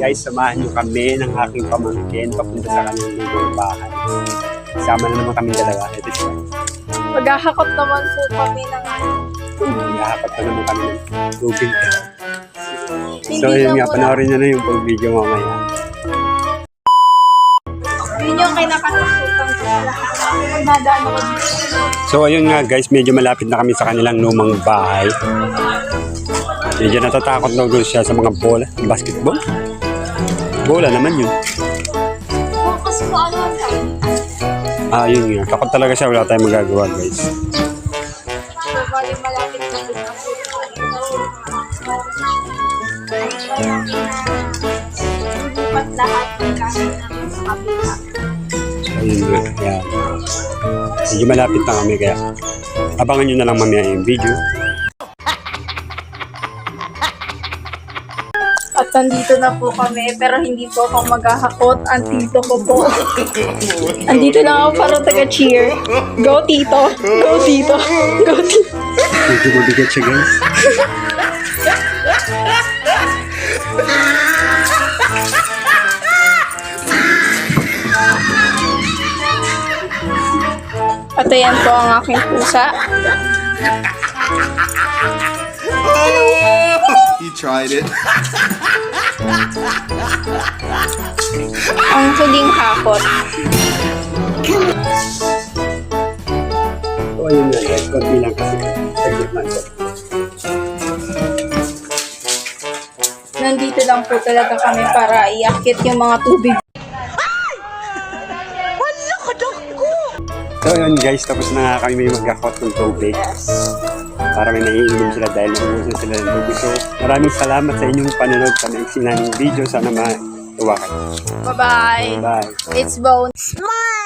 guys, samahan nyo kami ng aking pamangkin papunta sa kanyang lumang bahay. Sama na naman kami dalawa. Ito siya. Maghahakot naman po kami ng ano. Nakahapat na naman kami ng tubig. So yun nga, panoorin nyo na yung full video mamaya. Yun yung kinakatakutan ko lahat. Magdadaan ako dito. So ayun nga guys, medyo malapit na kami sa kanilang lumang bahay. Medyo natatakot daw doon siya sa mga bola, basketball. Bola naman yun. Focus po ano ang time. Ah, yun nga. Takot talaga siya, wala tayong magagawa guys. So, bali malapit na po ako. Lipat lahat ng gamit namin sa. Ayun nga, yan. Medyo malapit na kami kaya abangan nyo na lang mamaya yung video. Nandito na po kami, pero hindi po ako maghahakot. Ang tito ko po. Andito lang ako para taga-cheer. Go, tito! Go, tito! Go, tito! Medyo mabigat siya guys. At ayan po ang aking pusa. Tried it. Ang huling hakot. So ayun nga guys, konti lang kasi. Nandito lang po talaga kami para iakit yung mga tubig. So yun guys, tapos na kami may magkakot ng tubig. May naiinom sila dahil nauusan sila ng tubig. So maraming salamat sa inyong panonood sa maiksi naming video. Sana matuwa kayo. Bye-bye! Bye! It's Bone. Smile!